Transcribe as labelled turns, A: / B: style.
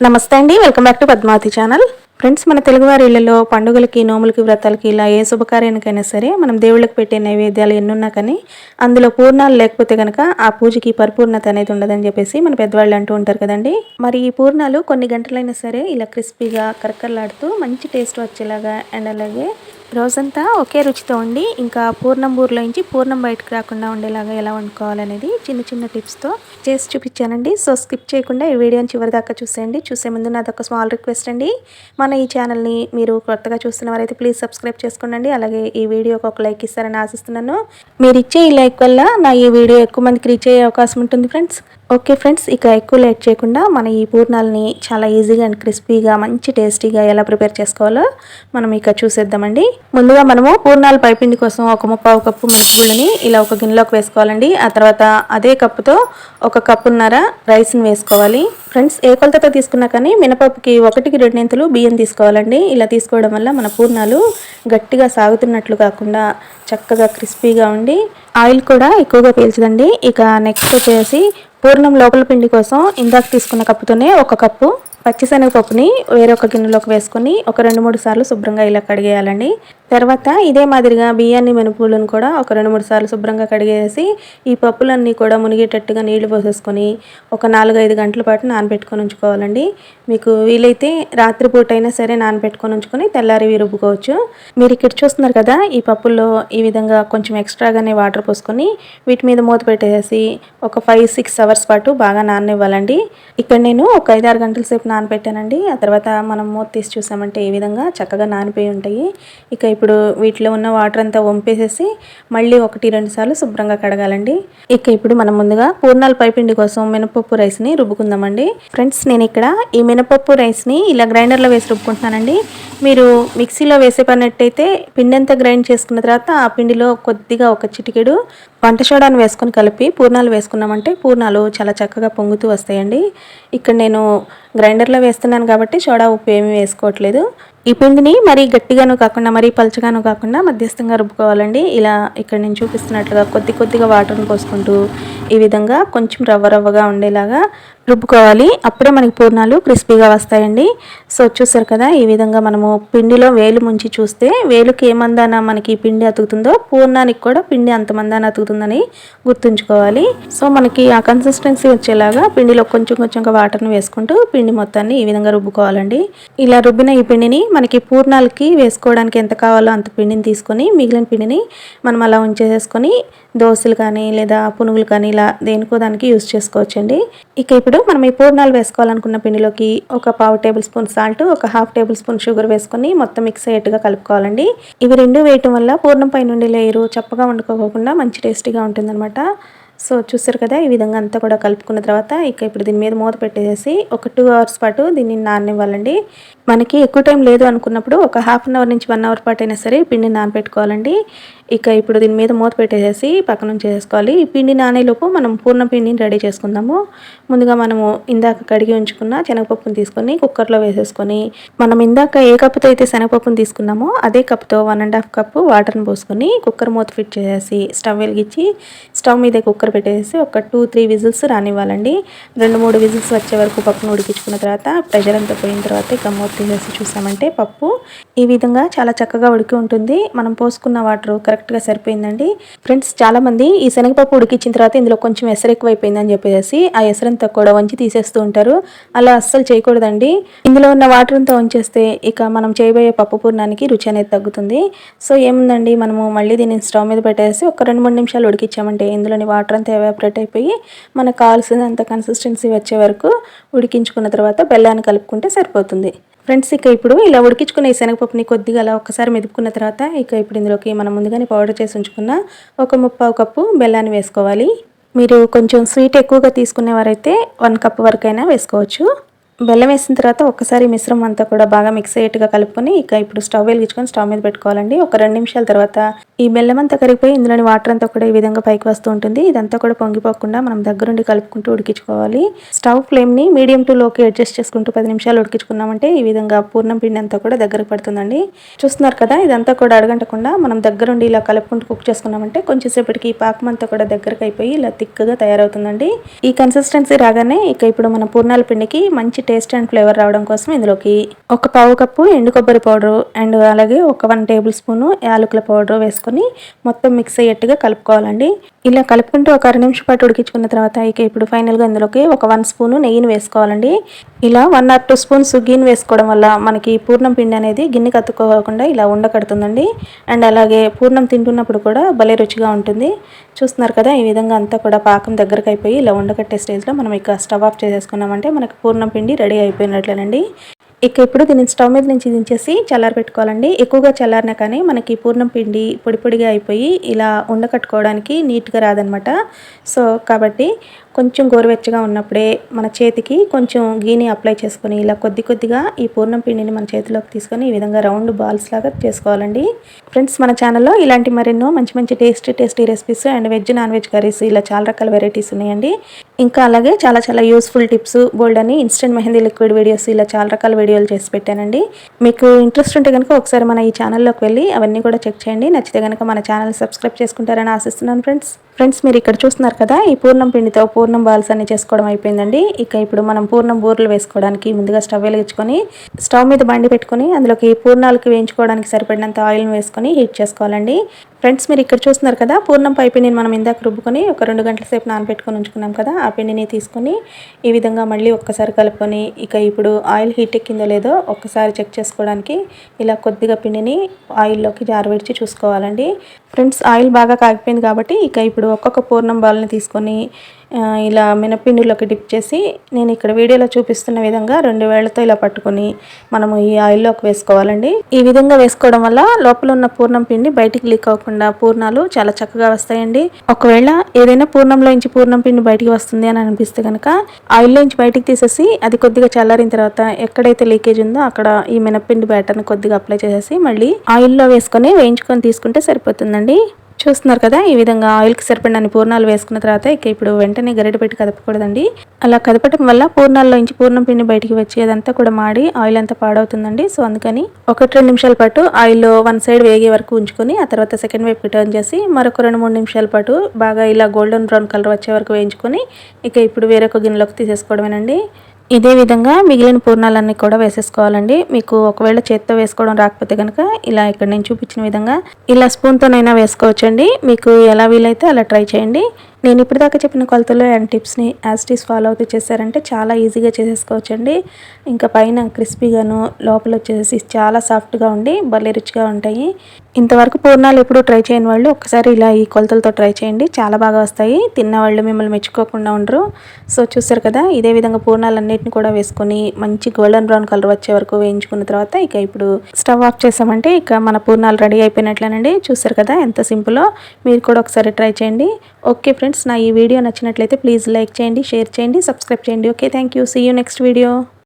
A: నమస్తే అండి welcome back to Padmavathi channel. Friends మన తెలుగువారి ఇళ్ళలో పండుగలకి నోములకి వ్రతాలకి ఇలా ఏ శుభకార్యానికైనా సరే మనం దేవుళ్ళకి పెట్టే నైవేద్యాలు ఎన్నున్నా కానీ అందులో పూర్ణాలు లేకపోతే కనుక ఆ పూజకి పరిపూర్ణత అనేది ఉండదని చెప్పేసి మన పెద్దవాళ్ళు అంటూ ఉంటారు కదండి. మరి ఈ పూర్ణాలు కొన్ని గంటలైనా సరే ఇలా క్రిస్పీగా కరకరలాడుతూ మంచి టేస్ట్ వచ్చేలాగా అండ్ అలాగే రోజంతా ఒకే రుచితో ఉండి ఇంకా పూర్ణం నుంచి పూర్ణం బయటకు రాకుండా ఉండేలాగా ఎలా వండుకోవాలనేది చిన్న చిన్న టిప్స్తో చేసి చూపించానండి. సో స్కిప్ చేయకుండా ఈ వీడియోని చివరి దాకా చూసేయండి. చూసే ముందు నాది ఒక స్మాల్ రిక్వెస్ట్ అండి. మన ఈ ఛానల్ని మీరు కొత్తగా చూస్తున్న వారైతే ప్లీజ్ సబ్స్క్రైబ్ చేసుకోండి అలాగే ఈ వీడియోకి ఒక లైక్ ఇస్తారని ఆశిస్తున్నాను. మీరు ఇచ్చే ఈ లైక్ వల్ల నా ఈ వీడియో ఎక్కువ మందికి రీచ్ అయ్యే అవకాశం ఉంటుంది ఫ్రెండ్స్. ఓకే ఫ్రెండ్స్ ఇక ఎక్కువ లేట్ చేయకుండా మన ఈ పూర్ణాలని చాలా ఈజీగా అండ్ క్రిస్పీగా మంచి టేస్టీగా ఎలా ప్రిపేర్ చేసుకోవాలో మనం ఇక చూసేద్దామండి. ముందుగా మనము పూర్ణాలు పైపిండి కోసం ఒక ముప్పావు కప్పు మినపగుళ్ళని ఇలా ఒక గిన్నెలోకి వేసుకోవాలండి. ఆ తర్వాత అదే కప్పుతో ఒక కప్పున్నర రైస్ని వేసుకోవాలి. ఫ్రెండ్స్ ఏ కొలతతో తీసుకున్నా కానీ మినపప్పుకి ఒకటికి రెండింతలు బియ్యం తీసుకోవాలండి. ఇలా తీసుకోవడం వల్ల మన పూర్ణాలు గట్టిగా సాగుతున్నట్లు కాకుండా చక్కగా క్రిస్పీగా ఉండి ఆయిల్ కూడా ఎక్కువగా పీల్చదండి. ఇక నెక్స్ట్ వచ్చేసి పూర్ణం లోపల పిండి కోసం ఇందాక తీసుకున్న కప్పుతోనే ఒక కప్పు పచ్చిశనగపప్పుని వేరొక గిన్నెలోకి వేసుకొని ఒక రెండు మూడు సార్లు శుభ్రంగా ఇలా కడిగేయాలండి. తర్వాత ఇదే మాదిరిగా బియ్యాన్ని మినపూలను కూడా ఒక రెండు మూడు సార్లు శుభ్రంగా కడిగేసి ఈ పప్పులన్నీ కూడా మునిగేటట్టుగా నీళ్ళు పోసేసుకొని ఒక నాలుగైదు గంటల పాటు నానబెట్టుకొని ఉంచుకోవాలండి. మీకు వీలైతే రాత్రిపూట అయినా సరే నానబెట్టుకొని ఉంచుకొని తెల్లారి రుబ్బుకోవచ్చు మీరు ఇక్కడ చూస్తున్నారు కదా ఈ పప్పుల్లో ఈ విధంగా కొంచెం ఎక్స్ట్రాగానే వాటర్ పోసుకొని వీటి మీద మూత పెట్టేసి ఒక ఫైవ్ సిక్స్ అవర్స్ పాటు బాగా నాననివ్వాలండి. ఇక్కడ నేను ఒక ఐదారు గంటల సేపు నానబెట్టానండి. ఆ తర్వాత మనం మూత తీసి చూసామంటే ఈ విధంగా చక్కగా నానిపోయి ఉంటాయి. ఇక ఇప్పుడు వీటిలో ఉన్న వాటర్ అంతా వంపేసేసి మళ్ళీ ఒకటి రెండు సార్లు శుభ్రంగా కడగాలండి. ఇక ఇప్పుడు మనం ముందుగా పూర్ణాల పైపిండి కోసం మినపప్పు రైస్ని రుబ్బుకుందామండి. ఫ్రెండ్స్ నేను ఇక్కడ ఈ మినపప్పు రైస్ని ఇలా గ్రైండర్లో వేసి రుబ్బుకుంటున్నానండి. మీరు మిక్సీలో వేసే పన్నట్టయితే పిండి అంతా గ్రైండ్ చేసుకున్న తర్వాత ఆ పిండిలో కొద్దిగా ఒక చిటికెడు వంట సోడాను వేసుకొని కలిపి పూర్ణాలు వేసుకున్నామంటే పూర్ణాలు చాలా చక్కగా పొంగుతూ వస్తాయండి. ఇక్కడ నేను గ్రైండర్లో వేస్తున్నాను కాబట్టి సోడా ఉప్పు ఏమీ వేసుకోవట్లేదు. ఈ పిండిని మరీ గట్టిగాను కాకుండా మరీ పలచగాను కాకుండా మధ్యస్థంగా రుబ్బుకోవాలండి. ఇలా ఇక్కడ నేను చూపిస్తున్నట్లుగా కొద్ది కొద్దిగా వాటర్ని పోసుకుంటూ ఈ విధంగా కొంచెం రవ్వ రవ్వగా ఉండేలాగా రుబ్బుకోవాలి. అప్పుడే మనకి పూర్ణాలు క్రిస్పీగా వస్తాయండి. సో చూసారు కదా ఈ విధంగా మనము పిండిలో వేలు ముంచి చూస్తే వేలుకి ఏమందాన మనకి పిండి అతుకుతుందో పూర్ణానికి కూడా పిండి అంతమందాన అతుకుతుందని గుర్తుంచుకోవాలి. సో మనకి ఆ కన్సిస్టెన్సీ వచ్చేలాగా పిండిలో కొంచెం కొంచెంగా వాటర్ని వేసుకుంటూ పిండి మొత్తాన్ని ఈ విధంగా రుబ్బుకోవాలండి. ఇలా రుబ్బిన ఈ పిండిని మనకి పూర్ణాలకి వేసుకోవడానికి ఎంత కావాలో అంత పిండిని తీసుకొని మిగిలిన పిండిని మనం అలా ఉంచేసేసుకొని దోశలు కానీ లేదా పునుగులు కానీ ఇలా దేనికో దానికి యూజ్ చేసుకోవచ్చండి. ఇక ఇప్పుడు మనం ఈ పూర్ణాలు వేసుకోవాలనుకున్న పిండిలోకి ఒక పావు టేబుల్ స్పూన్ సాల్ట్ ఒక హాఫ్ టేబుల్ స్పూన్ షుగర్ వేసుకొని మొత్తం మిక్స్ అయ్యేట్టుగా కలుపుకోవాలండి. ఇవి రెండు వేయటం వల్ల పూర్ణం పై నుండి లేయరు చప్పగా వండుకోకుండా మంచి టేస్టీగా ఉంటుందన్నమాట. సో చూసారు కదా ఈ విధంగా అంతా కూడా కలుపుకున్న తర్వాత ఇక ఇప్పుడు దీని మీద మూత పెట్టేసి ఒక టూ అవర్స్ పాటు దీన్ని నాననివ్వాలండి. మనకి ఎక్కువ టైం లేదు అనుకున్నప్పుడు ఒక హాఫ్ అన్ అవర్ నుంచి వన్ అవర్ పాటు అయినా సరే పిండిని నానపెట్టుకోవాలండి ఇక ఇప్పుడు దీని మీద మూత పెట్టేసి పక్కన చేసుకోవాలి ఈ పిండి నానేలోపు మనం పూర్ణ పిండిని రెడీ చేసుకుందాము. ముందుగా మనము ఇందాక కడిగి ఉంచుకున్న శనగపప్పును తీసుకొని కుక్కర్లో వేసేసుకొని మనం ఇందాక ఏ కప్పుతో అయితే శనగపప్పును తీసుకున్నామో అదే కప్తో వన్ అండ్ హాఫ్ కప్పు వాటర్ని పోసుకొని కుక్కర్ మూత ఫిట్ చేసేసి స్టవ్ వెలిగించి స్టవ్ మీద కుక్కర్ పెట్టేసి ఒక టూ త్రీ విజిల్స్ రానివ్వాలండి. రెండు మూడు విజిల్స్ వచ్చే వరకు పప్పును ఉడికించుకున్న తర్వాత ప్రెషర్ అంతా పోయిన తర్వాత ఇక మూత తీసేసి చూసామంటే పప్పు ఈ విధంగా చాలా చక్కగా ఉడికి ఉంటుంది. మనం పోసుకున్న వాటర్ కరెక్ట్గా సరిపోయిందండి. ఫ్రెండ్స్ చాలామంది ఈ శనగపప్పు ఉడికించిన తర్వాత ఇందులో కొంచెం ఎసరు ఎక్కువైపోయిందని చెప్పేసి ఆ ఎసరంతా కూడా వంచి తీసేస్తూ ఉంటారు. అలా అస్సలు చేయకూడదండి. ఇందులో ఉన్న వాటర్ అంతా వంచేస్తే ఇక మనం చేయబోయే పప్పు పూర్ణానికి రుచి అనేది తగ్గుతుంది. సో ఏముందండి? మనము మళ్ళీ దీన్ని స్టవ్ మీద పెట్టేసి ఒక రెండు మూడు నిమిషాలు ఉడికించామంటే ఇందులోని వాటర్ అంతా ఎవాపరేట్ అయిపోయి మనకు కావాల్సినంత కన్సిస్టెన్సీ వచ్చే వరకు ఉడికించుకున్న తర్వాత బెల్లాన్ని కలుపుకుంటే సరిపోతుంది. ఫ్రెండ్స్ ఇక ఇప్పుడు ఇలా ఉడికించుకున్న ఈ శనగపప్పుని కొద్దిగా అలా ఒకసారి మెదుపుకున్న తర్వాత ఇక ఇప్పుడు ఇందులోకి మనం ముందుగానే పౌడర్ చేసి ఉంచుకున్న ఒక ముప్పావు కప్పు బెల్లాన్ని వేసుకోవాలి. మీరు కొంచెం స్వీట్ ఎక్కువగా తీసుకునేవారైతే వన్ కప్ వరకైనా వేసుకోవచ్చు. బెల్లం వేసిన తర్వాత ఒక్కసారి మిశ్రమం అంతా కూడా బాగా మిక్స్ అయ్యేట్టుగా కలుపుకొని ఇక ఇప్పుడు స్టవ్ వెలిగించుకొని స్టవ్ మీద పెట్టుకోవాలండి. ఒక రెండు నిమిషాల తర్వాత ఈ బెల్లం అంతా కరిగిపోయి ఇందులోని వాటర్ అంతా కూడా ఈ విధంగా పైకి వస్తూ ఉంటుంది. ఇదంతా కూడా పొంగిపోకుండా మనం దగ్గరుండి కలుపుకుంటూ ఉడికించుకోవాలి. స్టవ్ ఫ్లేమ్ని మీడియం టు లోకి అడ్జస్ట్ చేసుకుంటూ పది నిమిషాలు ఉడికించుకున్నామంటే ఈ విధంగా పూర్ణం పిండి అంతా కూడా దగ్గరకు పడుతుందండి. చూస్తున్నారు కదా ఇదంతా కూడా అడగంటకుండా మనం దగ్గరుండి ఇలా కలుపుకుంటూ కుక్ చేసుకున్నామంటే కొంచెం సేపటికి ఈ పాకం అంతా కూడా దగ్గరకు అయిపోయి ఇలా థిక్గా తయారవుతుందండి. ఈ కన్సిస్టెన్సీ రాగానే ఇక ఇప్పుడు మన పూర్ణాల పిండికి మంచి టేస్ట్ అండ్ ఫ్లేవర్ రావడం కోసం ఇందులోకి ఒక పావు కప్పు ఎండు కొబ్బరి పౌడర్ అండ్ అలాగే ఒక వన్ టేబుల్ స్పూన్ యాలకుల పౌడర్ వేసుకొని మొత్తం మిక్స్ అయ్యేట్టుగా కలుపుకోవాలండి. ఇలా కలుపుకుంటూ ఒక అర నిమిషం పాటు ఉడికించుకున్న తర్వాత ఇక ఇప్పుడు ఫైనల్గా ఇందులోకి ఒక వన్ స్పూన్ నెయ్యిని వేసుకోవాలండి. ఇలా వన్ ఆర్ టూ స్పూన్స్ గీని వేసుకోవడం వల్ల మనకి పూర్ణం పిండి అనేది గిన్నె కత్తుకోకుండా ఇలా ఉండకడుతుందండి. అండ్ అలాగే పూర్ణం తింటున్నప్పుడు కూడా భలే రుచిగా ఉంటుంది. చూస్తున్నారు కదా ఈ విధంగా అంతా కూడా పాకం దగ్గరకు అయిపోయి ఇలా ఉండకట్టే స్టేజ్లో మనం ఇక స్టవ్ ఆఫ్ చేసేసుకున్నామంటే మనకి పూర్ణం పిండి రెడీ అయిపోయినట్లేనండి. ఇక ఇప్పుడు దీన్ని స్టవ్ మీద నుంచి దించేసి చల్లారి పెట్టుకోవాలండి. ఎక్కువగా చల్లారినా కానీ మనకి పూర్ణం పిండి పొడి పొడిగా అయిపోయి ఇలా ఉండకట్టుకోవడానికి నీట్గా రాదనమాట. సో కాబట్టి కొంచెం గోరువెచ్చగా ఉన్నప్పుడే మన చేతికి కొంచెం గీని అప్లై చేసుకొని ఇలా కొద్ది కొద్దిగా ఈ పూర్ణం పిండిని మన చేతిలోకి తీసుకొని ఈ విధంగా రౌండ్ బాల్స్ లాగా చేసుకోవాలండి. ఫ్రెండ్స్ మన ఛానల్లో ఇలాంటి మరెన్నో మంచి మంచి tasty tasty recipes and veg non veg curries ఇలా చాలా రకాల వెరైటీస్ ఉన్నాయండి. ఇంకా అలాగే చాలా చాలా యూస్ఫుల్ టిప్స్ బోల్డ్ అని ఇన్స్టెంట్ మెహందీ లిక్విడ్ వీడియోస్ ఇలా చాలా రకాల వీడియోలు చేసి పెట్టానండి. మీకు ఇంట్రెస్ట్ ఉంటే కనుక ఒకసారి మన ఈ ఛానల్లోకి వెళ్ళి అవన్నీ కూడా చెక్ చేయండి. నచ్చితే కనుక మన ఛానల్ సబ్స్క్రైబ్ చేసుకుంటారని ఆశిస్తున్నాను ఫ్రెండ్స్. ఫ్రెండ్స్ మీరు ఇక్కడ చూస్తున్నారు కదా ఈ పూర్ణం పిండితో బాల్స్ అన్ని చేసుకోవడం అయిపోయిందండి. ఇక ఇప్పుడు మనం పూర్ణం బూరెలు వేసుకోవడానికి ముందుగా స్టవ్ వెలిగించుకొని స్టవ్ మీద బండి పెట్టుకొని అందులోకి పూర్ణాలకి వేయించుకోవడానికి సరిపడినంత ఆయిల్ని వేసుకొని హీట్ చేసుకోవాలండి. ఫ్రెండ్స్ మీరు ఇక్కడ చూస్తున్నారు కదా పూర్ణం పై పిండిని మనం ఇందాక రుబ్బుకొని ఒక రెండు గంటల సేపు నానబెట్టుకొని ఉంచుకున్నాం కదా ఆ పిండిని తీసుకొని ఈ విధంగా మళ్ళీ ఒక్కసారి కలుపుకొని ఇక ఇప్పుడు ఆయిల్ హీట్ ఎక్కిందో లేదో ఒక్కసారి చెక్ చేసుకోవడానికి ఇలా కొద్దిగా పిండిని ఆయిల్లోకి జారబెడిచి చూసుకోవాలండి. ఫ్రెండ్స్ ఆయిల్ బాగా కాగిపోయింది కాబట్టి ఇక ఇప్పుడు ఒక్కొక్క పూర్ణం బాల్ని తీసుకొని ఇలా మినపిండిలోకి డిప్ చేసి నేను ఇక్కడ వీడియోలో చూపిస్తున్న విధంగా రెండు వేళ్ళతో ఇలా పట్టుకొని మనము ఈ ఆయిల్లోకి వేసుకోవాలండి. ఈ విధంగా వేసుకోవడం వల్ల లోపల ఉన్న పూర్ణం పిండి బయటికి లీక్ అవ్వకుండా పూర్ణాలు చాలా చక్కగా వస్తాయండి. ఒకవేళ ఏదైనా పూర్ణంలో నుంచి పూర్ణం పిండి బయటికి వస్తుంది అని అనిపిస్తే కనుక ఆయిల్లో నుంచి బయటికి తీసేసి అది కొద్దిగా చల్లారిన తర్వాత ఎక్కడైతే లీకేజ్ ఉందో అక్కడ ఈ మినపిండి బ్యాటర్ని కొద్దిగా అప్లై చేసేసి మళ్ళీ ఆయిల్లో వేసుకొని వేయించుకొని తీసుకుంటే సరిపోతుందండి. చూస్తున్నారు కదా ఈ విధంగా ఆయిల్కి సరిపడినన్ని పూర్ణాలు వేసుకున్న తర్వాత ఇక ఇప్పుడు వెంటనే గరిట పెట్టి కదపకూడదండి. అలా కదపటం వల్ల పూర్ణాల్లో నుంచి పూర్ణం పిండి బయటికి వచ్చి అదంతా కూడా మాడి ఆయిల్ అంతా పాడవుతుందండి. సో అందుకని ఒకటి రెండు నిమిషాల పాటు ఆయిల్లో వన్ సైడ్ వేగే వరకు ఉంచుకొని ఆ తర్వాత సెకండ్ వైపు టర్న్ చేసి మరొక రెండు మూడు నిమిషాల పాటు బాగా ఇలా గోల్డెన్ బ్రౌన్ కలర్ వచ్చే వరకు వేయించుకొని ఇక ఇప్పుడు వేరొక గిన్నెలోకి తీసేసుకోవడమేనండి. ఇదే విధంగా మిగిలిన పూర్ణాలన్నీ కూడా వేసేసుకోవాలండి. మీకు ఒకవేళ చేత్తో వేసుకోవడం రాకపోతే కనుక ఇలా ఇక్కడ నేను చూపించిన విధంగా ఇలా స్పూన్తోనైనా వేసుకోవచ్చండి. మీకు ఎలా వీలైతే అలా ట్రై చేయండి. నేను ఇప్పటిదాకా చెప్పిన కొలతలు అండ్ టిప్స్ని యాజ్ టీస్ ఫాలో అవుతూ చేశారంటే చాలా ఈజీగా చేసేసుకోవచ్చండి. ఇంకా పైన క్రిస్పీగాను లోపల వచ్చేసి చాలా సాఫ్ట్గా ఉండి భలే రుచిగా ఉంటాయి. ఇంతవరకు పూర్ణాలు ఎప్పుడు ట్రై చేయని వాళ్ళు ఒకసారి ఇలా ఈ కొలతలతో ట్రై చేయండి. చాలా బాగా వస్తాయి. తిన్న వాళ్ళు మిమ్మల్ని మెచ్చుకోకుండా ఉండరు. సో చూసారు కదా ఇదే విధంగా పూర్ణాలు అన్నింటిని కూడా వేసుకొని మంచి గోల్డెన్ బ్రౌన్ కలర్ వచ్చే వరకు వేయించుకున్న తర్వాత ఇక ఇప్పుడు స్టవ్ ఆఫ్ చేసామంటే ఇక మన పూర్ణాలు రెడీ అయిపోయినట్లేనండి. చూసారు కదా ఎంత సింపులో మీరు కూడా ఒకసారి ట్రై చేయండి. ఓకే ఫ్రెండ్స్ నా ఈ వీడియో నచ్చినట్లయితే ప్లీజ్ లైక్ చేయండి షేర్ చేయండి సబ్స్క్రైబ్ చేయండి. Okay thank you. See you next video